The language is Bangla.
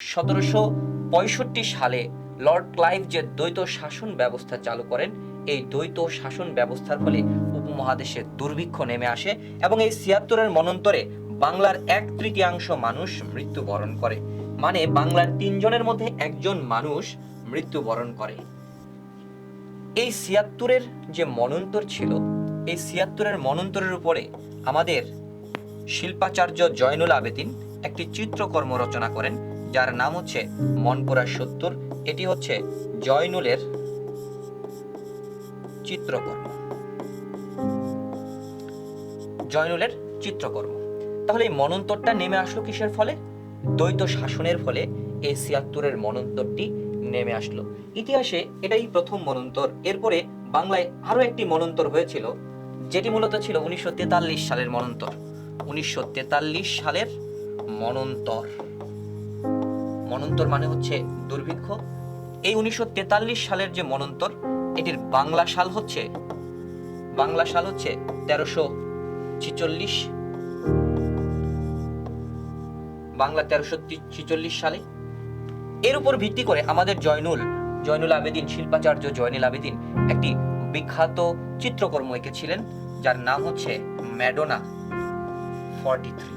সতেরোশো পঁয়ষট্টি সালে লর্ড ক্লাইভ যে দ্বৈত শাসন ব্যবস্থা চালু করেন, এই দ্বৈত শাসন ব্যবস্থার ফলে উপমহাদেশে দুর্ভিক্ষ নেমে আসে এবং এই ছিয়াত্তরের মনন্তরে বাংলার এক তৃতীয়াংশ মানুষ মৃত্যুবরণ করে। মানে বাংলার তিনজনের মধ্যে একজন মানুষ মৃত্যুবরণ করে। এই ছিয়াত্তরের যে মনন্তর ছিল, এই ছিয়াত্তরের মনন্তরের উপরে আমাদের শিল্পাচার্য জয়নুল আবেদিন একটি চিত্রকর্ম রচনা করেন। যার নাম হচ্ছে মনপুরা সত্তর। এটি হচ্ছে জয়নুলের চিত্রকর্ম। জয়নুলের চিত্রকর্ম। তাহলে এই মনন্তরটা নেমে আসলো কিসের ফলে? দ্বৈত শাসনের ফলে এই ছিয়াত্তরের মনন্তরটি নেমে আসলো। ইতিহাসে এটাই প্রথম মনন্তর। এরপরে বাংলায় আরও একটি মনন্তর হয়েছিল, যেটি মূলত ছিল উনিশশো তেতাল্লিশ সালের মনন্তর। উনিশশো তেতাল্লিশ সালের মনন্তর। মনন্তর মানে হচ্ছে দুর্ভিক্ষ। এই উনিশশো তেতাল্লিশ সালের যে মনন্তর, এটির বাংলা সাল হচ্ছে, বাংলা সাল হচ্ছে তেরোশো ছিচল্লিশ। বাংলা তেরোশো ছিচল্লিশ সালে। এর উপর ভিত্তি করে আমাদের জয়নুল জয়নুল আবেদিন, শিল্পাচার্য জয়নুল আবেদিন একটি বিখ্যাত চিত্রকর্ম এঁকেছিলেন, যার নাম হচ্ছে ম্যাডোনা ফর্টি থ্রি।